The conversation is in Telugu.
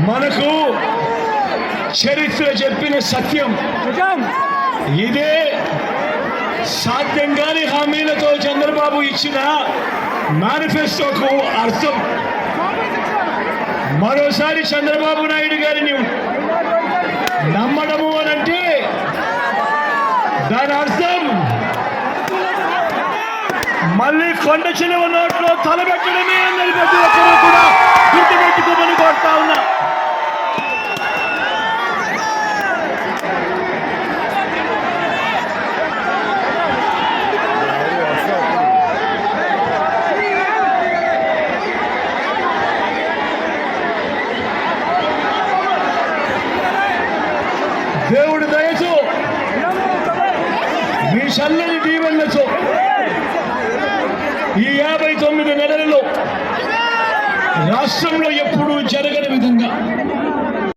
మనకు చరిత్ర చెప్పిన సత్యం. ఇదే సాధ్యం కాని హామీలతో చంద్రబాబు ఇచ్చిన మేనిఫెస్టోకు అర్థం. మరోసారి చంద్రబాబు నాయుడు గారిని నమ్మడము అనంటే దాని అర్థం మళ్ళీ కొండ చిలువ నోట్లో తలబెట్టడమే అన్నది ప్రతి దేవుడు దయచు. మీ చల్లని దీవెనలతో ఈ యాభై తొమ్మిది నెలలలో రాష్ట్రంలో ఎప్పుడూ జరగని